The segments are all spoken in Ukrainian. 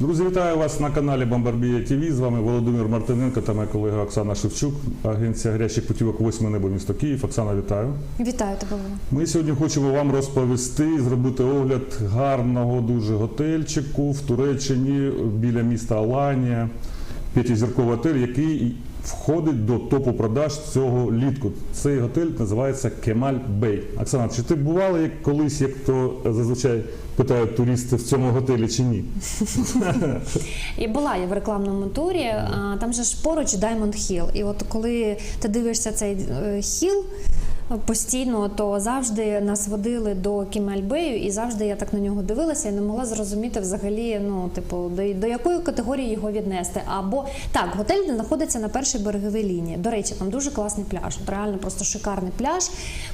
Друзі, вітаю вас на каналі Бомбарбія ТВ. З вами Володимир Мартиненко та моя колега Оксана Шевчук, агенція гарячих путівок 8 небо місто Київ. Оксана, вітаю. Вітаю тебе. Ми сьогодні хочемо вам розповісти зробити огляд гарного дуже готельчику в Туреччині біля міста Аланія. П'ятизірковий отель, який входить до топу продаж цього літку. Цей готель називається Кемаль Бей. Оксана, чи ти бувала як колись, як то зазвичай питають туристи в цьому готелі чи ні? І була я в рекламному турі. Там же ж поруч Diamond Hill. І от коли ти дивишся цей е, хіл постійно, то завжди нас водили до Кімельбею, і завжди я так на нього дивилася і не могла зрозуміти взагалі, ну типу, до, до якої категорії його віднести. Або так, готель знаходиться на першій береговій лінії. До речі, там дуже класний пляж. Реально просто шикарний пляж.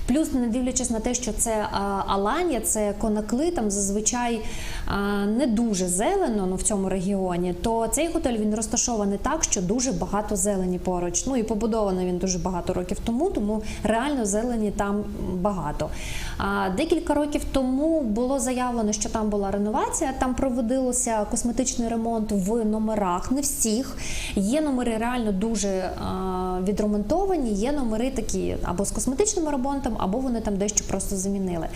Плюс, не дивлячись на те, що це а, Аланія, це конакли, там зазвичай а, не дуже зелено ну, в цьому регіоні, то цей готель він розташований так, що дуже багато зелені поруч. Ну і побудований він дуже багато років тому, тому реально зелені там багато. А, декілька років тому було заявлено, що там була реновація, там проводилося косметичний ремонт в номерах, не всіх. Є номери реально дуже відремонтовані, є номери такі або з косметичним ремонтом, або вони там дещо просто замінили.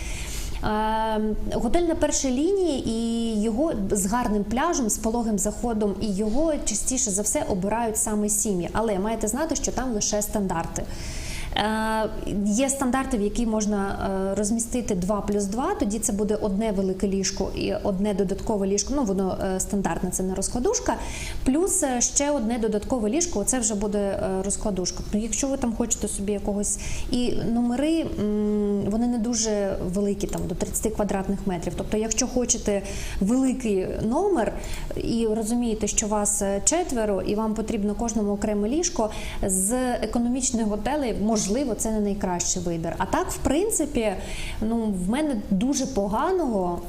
Готель на першій лінії і його з гарним пляжем, з пологим заходом, і його частіше за все обирають саме сім'ї. Але маєте знати, що там лише стандарти. Е, Є стандарти, в які можна е, розмістити 2 плюс 2, тоді це буде одне велике ліжко і одне додаткове ліжко. Ну воно е, стандартне, це не розкладушка. Плюс ще одне додаткове ліжко. Це вже буде розкладушка. Ну, якщо ви там хочете собі якогось і номери, вони не дуже великі, там до 30 квадратних метрів. Тобто, якщо хочете великий номер і розумієте, що вас четверо, і вам потрібно кожному окреме ліжко з економічних готелей, можливо, це не найкращий вибір. А так, в принципі, ну в мене дуже поганого.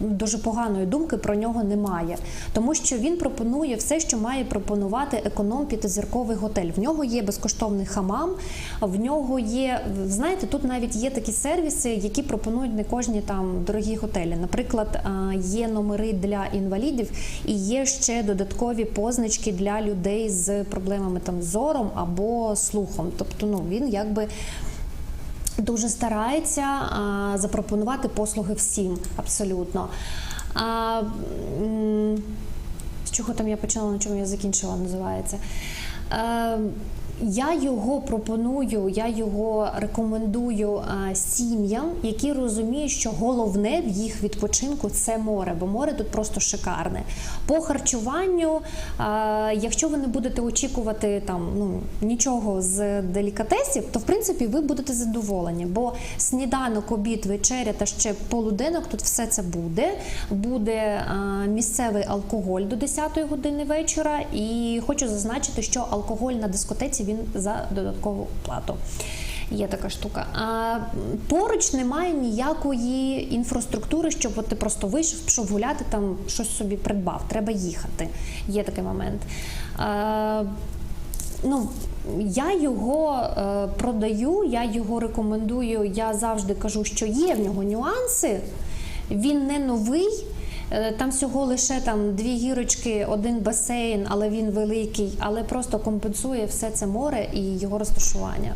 Дуже поганої думки про нього немає, тому що він пропонує все, що має пропонувати економ п'ятизірковий готель. В нього є безкоштовний хамам, в нього є знаєте, тут навіть є такі сервіси, які пропонують не кожні там дорогі готелі. Наприклад, є номери для інвалідів і є ще додаткові позначки для людей з проблемами там зором або слухом. Тобто, ну він якби. Дуже старається а, запропонувати послуги всім абсолютно. А, з чого там я почала, на чому я закінчила, називається. Е, я його пропоную, я його рекомендую а, сім'ям, які розуміють, що головне в їх відпочинку це море, бо море тут просто шикарне. По харчуванню, а, якщо ви не будете очікувати там ну нічого з делікатесів, то в принципі ви будете задоволені, бо сніданок, обід, вечеря та ще полуденок тут все це буде. Буде а, місцевий алкоголь до 10-ї години вечора. І хочу зазначити, що алкоголь на дискотеці він за додаткову плату. Є така штука. А поруч немає ніякої інфраструктури, щоб от ти просто вийшов, пішов гуляти, там щось собі придбав. Треба їхати. Є такий момент. А, Ну, я його е, продаю, я його рекомендую. Я завжди кажу, що є в нього нюанси. Він не новий. Е, Там всього лише там дві гірочки, один басейн, але він великий, але просто компенсує все це море і його розташування.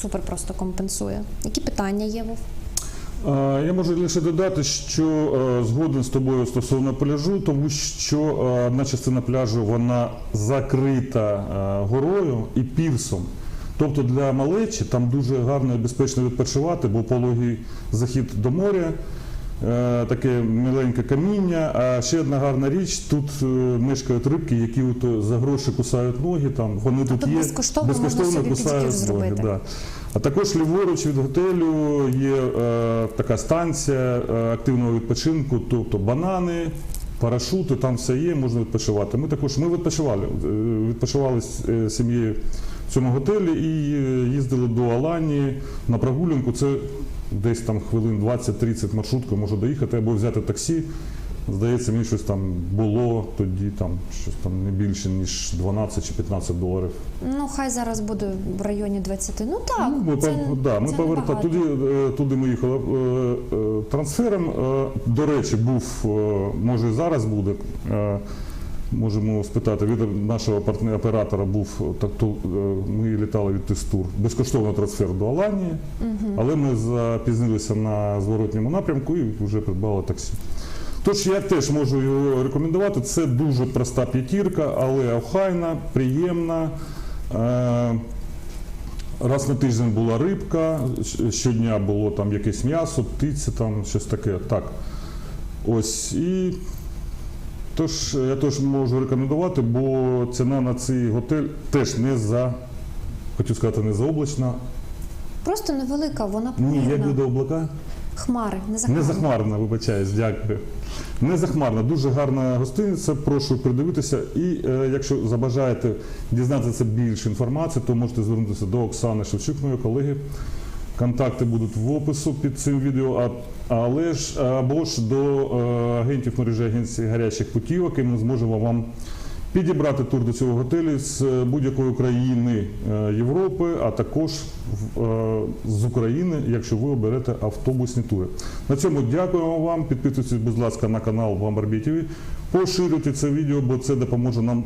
Супер просто компенсує. Які питання є? Вов? Е, Я можу лише додати, що е, згоден з тобою стосовно пляжу, тому що одна частина пляжу вона закрита горою і пірсом. Тобто для малечі там дуже гарно і безпечно відпочивати, бо пологий захід до моря, таке миленьке каміння. А ще одна гарна річ: тут е, мешкають рибки, які от за гроші кусають ноги. Там вони тут, тут є безкоштовно собі кусають ноги. Да. А також ліворуч від готелю є е, така станція е, активного відпочинку, тобто банани, парашути, там все є, можна відпочивати. Ми також ми відпочивали, е, відпочивали з е, сім'єю в цьому готелі і е, їздили до Аланії на прогулянку. Це десь там хвилин 20-30 маршруткою можу доїхати або взяти таксі. Здається, мені щось там було тоді там щось там не більше ніж 12 чи 15 доларів Ну, хай зараз буде в районі 20. Ну так, Ну, ми, це, пов- да, ми це поверта небагато. туди, е, туди ми їхали е, е, трансфером. До речі, був, може і зараз буде. Е, Можемо спитати від нашого оператора був так, то, е, ми літали від Тестур. Безкоштовно трансфер до Аланії, але ми запізнилися на зворотньому напрямку і вже придбали таксі. Тож я теж можу його рекомендувати. Це дуже проста п'ятірка, але охайна, приємна. Е, Раз на тиждень була рибка, щодня було там якесь м'ясо, птиця, там щось таке. Так. Ось і тож я теж можу рекомендувати, бо ціна на цей готель теж не за, хочу сказати, не заоблачна. Просто невелика, вона Ні, як буде облака? Хмари, не Не захмарна. захмарна, вибачаюсь, дякую. Не захмарна, дуже гарна гостиниця. Прошу придивитися. І е, якщо забажаєте дізнатися більше інформації, то можете звернутися до Оксани Шевчук, моєї колеги. Контакти будуть в опису під цим відео, але ж або ж до е, агентів мережі агенції гарячих путівок, і ми зможемо вам підібрати тур до цього готелю з будь-якої країни е, Європи, а також е, з України, якщо ви оберете автобусні тури. На цьому дякуємо вам. Підписуйтесь, будь ласка, на канал Бамбарбі ТВ. Поширюйте це відео, бо це допоможе нам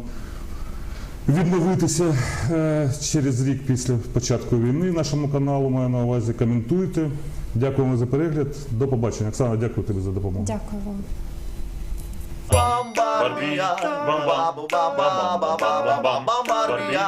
відновитися е, через рік після початку війни нашому каналу. Маю на увазі. Коментуйте. Дякуємо за перегляд. До побачення. Оксана, дякую тобі за допомогу. Дякую вам. Bombardia, бомба, бомба, бомба, bombardia,